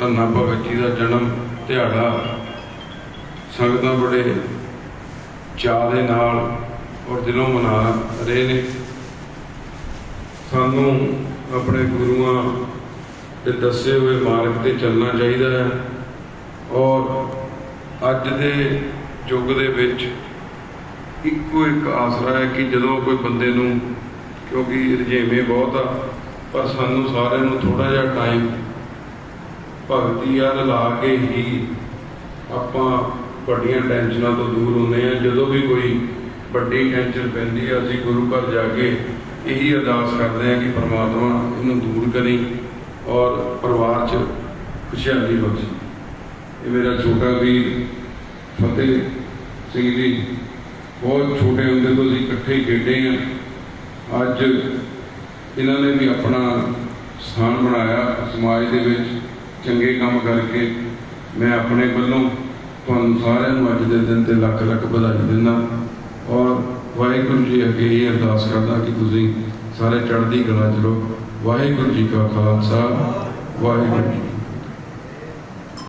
ਧੰਨਾ ਭਗਤ ਜੀ ਦਾ ਜਨਮ ਦਿਹਾੜਾ ਸੰਗਤਾਂ ਬੜੇ ਚਾਅ ਦੇ ਨਾਲ ਔਰ ਦਿਲੋਂ ਮਨਾ ਰਹੇ ਨੇ। ਸਾਨੂੰ ਆਪਣੇ ਗੁਰੂਆਂ ਦੇ ਦੱਸੇ ਹੋਏ ਮਾਰਗ ਤੇ ਚੱਲਣਾ ਚਾਹੀਦਾ ਹੈ ਔਰ ਅੱਜ ਦੇ ਯੁੱਗ ਦੇ ਵਿੱਚ ਇੱਕੋ ਇੱਕ ਆਸਰਾ ਹੈ ਕਿ ਜਦੋਂ ਕੋਈ ਬੰਦੇ ਨੂੰ, ਕਿਉਂਕਿ ਰਜੇਵੇਂ ਬਹੁਤ ਆ, ਪਰ ਸਾਨੂੰ ਸਾਰਿਆਂ ਨੂੰ ਥੋੜਾ ਜਿਹਾ ਟਾਈਮ ਭਗਤੀ ਵੱਲ ਲਾ ਕੇ ਹੀ ਆਪਾਂ ਵੱਡੀਆਂ ਟੈਨਸ਼ਨਾਂ ਤੋਂ ਦੂਰ ਹੁੰਦੇ ਆ ਜਦੋਂ ਵੀ ਕੋਈ ਵੱਡੀ ਟੈਨਸ਼ਨ ਪੈਂਦੀ ਆ ਅਸੀਂ ਗੁਰੂ ਘਰ ਜਾ ਕੇ ਇਹੀ ਅਰਦਾਸ ਕਰਦੇ ਆ ਕਿ ਪਰਮਾਤਮਾ ਇਹਨੂੰ ਦੂਰ ਕਰੀ ਔਰ ਪਰਿਵਾਰ 'ਚ ਖੁਸ਼ਹਾਲੀ ਬਖਸ਼ੇ। ਇਹ ਮੇਰਾ ਛੋਟਾ ਵੀਰ ਫਤਿਹ ਸਿੰਘ ਜੀ, ਬਹੁਤ ਛੋਟੇ ਹੁੰਦੇ ਤੋਂ ਅਸੀਂ ਇਕੱਠੇ ਖੇਡੇ ਆ ਅੱਜ ਇਹਨਾਂ ਨੇ ਵੀ ਆਪਣਾ ਸਥਾਨ ਬਣਾਇਆ ਸਮਾਜ ਦੇ ਵਿੱਚ। ਚੰਗੇ ਕੰਮ ਕਰਕੇ ਮੈਂ ਆਪਣੇ ਵੱਲੋਂ ਤੁਹਾਨੂੰ ਸਾਰਿਆਂ ਨੂੰ ਅੱਜ ਦੇ ਦਿਨ ਤੇ ਲੱਖ ਲੱਖ ਵਧਾਈ ਦਿੰਦਾ ਔਰ ਵਾਹਿਗੁਰੂ ਜੀ ਅੱਗੇ ਇਹ ਅਰਦਾਸ ਕਰਦਾ ਕਿ ਤੁਸੀਂ ਸਾਰੇ ਚੜ੍ਹਦੀ ਕਲਾ ਚ ਰਹੋ। ਵਾਹਿਗੁਰੂ ਜੀ ਕਾ ਖਾਲਸਾ, ਵਾਹਿਗੁਰੂ ਜੀ